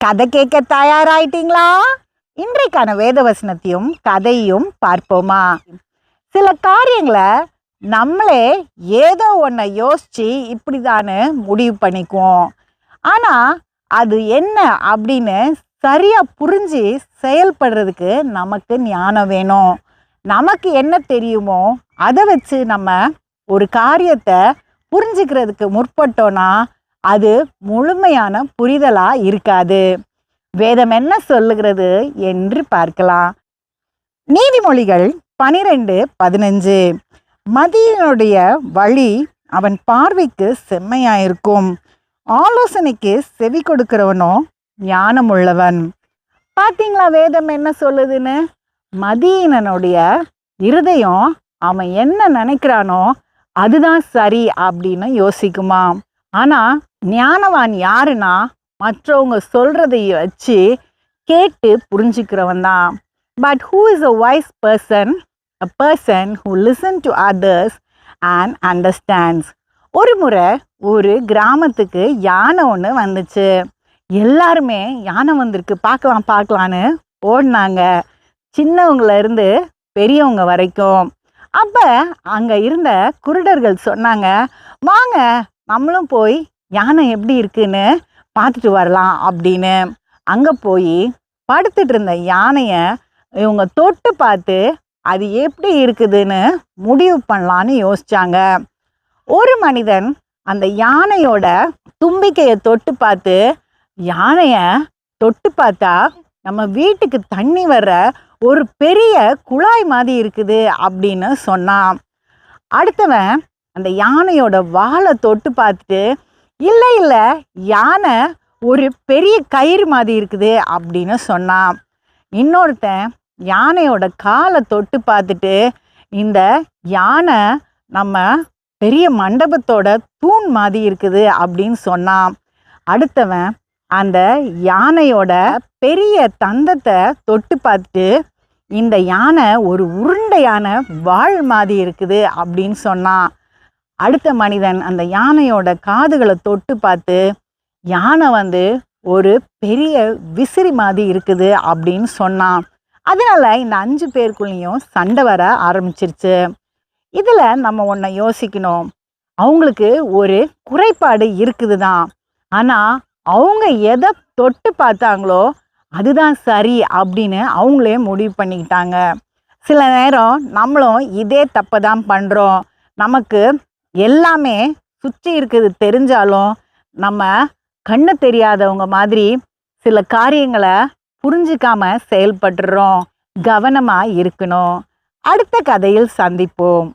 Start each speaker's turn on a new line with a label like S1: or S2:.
S1: கதை கேட்க தயாராயிட்டீங்களா? இன்றைக்கான வேதவசனத்தையும் கதையும் பார்ப்போமா? சில காரியங்களை நம்மளே ஏதோ ஒன்றை யோசிச்சு இப்படிதான்னு முடிவு பண்ணிக்குவோம். ஆனால் அது என்ன அப்படின்னு சரியாக புரிஞ்சு செயல்படுறதுக்கு நமக்கு ஞானம் வேணும். நமக்கு என்ன தெரியுமோ அதை வச்சு நம்ம ஒரு காரியத்தை புரிஞ்சுக்கிறதுக்கு முற்பட்டோன்னா அது முழுமையான புரிதலாக இருக்காது. வேதம் என்ன சொல்லுகிறது என்று பார்க்கலாம். நீதிமொழிகள் பனிரெண்டு பதினஞ்சு. மதியனுடைய வழி அவன் பார்வைக்கு செம்மையாயிருக்கும். ஆலோசனைக்கு செவி கொடுக்கிறவனோ ஞானமுள்ளவன். பார்த்தீங்களா வேதம் என்ன சொல்லுதுன்னு? மதியனனுடைய இருதயம் அவன் என்ன நினைக்கிறானோ அதுதான் சரி அப்படின்னு யோசிக்குமா ஆனால் ஞானவான் யாருன்னா மற்றவங்க சொல்கிறதை வச்சு கேட்டு புரிஞ்சுக்கிறவன் தான். But who is a wise person a person who listen to others and understands ஒரு முறை ஒரு கிராமத்துக்கு யானை ஒன்று வந்துச்சு. எல்லாருமே யானை வந்திருக்கு பார்க்கலாம் பார்க்கலான்னு ஓடினாங்க. சின்னவங்கள இருந்து பெரியவங்க வரைக்கும். அப்போ அங்கே இருந்த குருடர்கள் சொன்னாங்க வாங்க நம்மளும் போய் யானை எப்படி இருக்குன்னு பார்த்துட்டு வரலாம் அப்படின்னு. அங்கே போய் படுத்துட்டு இருந்த யானையை இவங்க தொட்டு பார்த்து அது எப்படி இருக்குதுன்னு முடிவு பண்ணலான்னு யோசிச்சாங்க. ஒரு மனிதன் அந்த யானையோட தும்பிக்கையை தொட்டு பார்த்து யானையை தொட்டு பார்த்தா நம்ம வீட்டுக்கு தண்ணி வர்ற ஒரு பெரிய குழாய் மாதிரி இருக்குது அப்படின்னு சொன்னான். அடுத்தவன் அந்த யானையோட வாழை தொட்டு பார்த்துட்டு இல்லை இல்லை. யானை ஒரு பெரிய கயிறு மாதிரி இருக்குது அப்படின்னு சொன்னான். இன்னொருத்தன் யானையோட காலை தொட்டு பார்த்துட்டு இந்த யானை நம்ம பெரிய மண்டபத்தோட தூண் மாதிரி இருக்குது அப்படின்னு சொன்னான். அடுத்தவன் அந்த யானையோட பெரிய தந்தத்தை தொட்டு பார்த்துட்டு இந்த யானை ஒரு உருண்டையான வாழ் மாதிரி இருக்குது அப்படின்னு சொன்னான். அடுத்த மனிதன் அந்த யானையோட காதுகளை தொட்டு பார்த்து யானை வந்து ஒரு பெரிய விசிறி மாதிரி இருக்குது அப்படின்னு சொன்னான். அதனால இந்த அஞ்சு பேருக்குள்ளேயும் சண்டை வர ஆரம்பிச்சிருச்சு. இதில் நம்ம ஒன்றை யோசிக்கணும். அவங்களுக்கு ஒரு குறைபாடு இருக்குது தான் ஆனால் அவங்க எதை தொட்டு பார்த்தாங்களோ அதுதான் சரி அப்படின்னு அவங்களே முடிவு பண்ணிக்கிட்டாங்க. சில நேரம் நம்மளும் இதே தப்பை தான் பண்ணுறோம் நமக்கு எல்லாமே சுற்றி இருக்குது தெரிஞ்சாலும் நம்ம கண்ணு தெரியாதவங்க மாதிரி சில காரியங்களை புரிஞ்சிக்காம செயல்படுறோம் கவனமாக இருக்கணும். அடுத்த கதையில் சந்திப்போம்.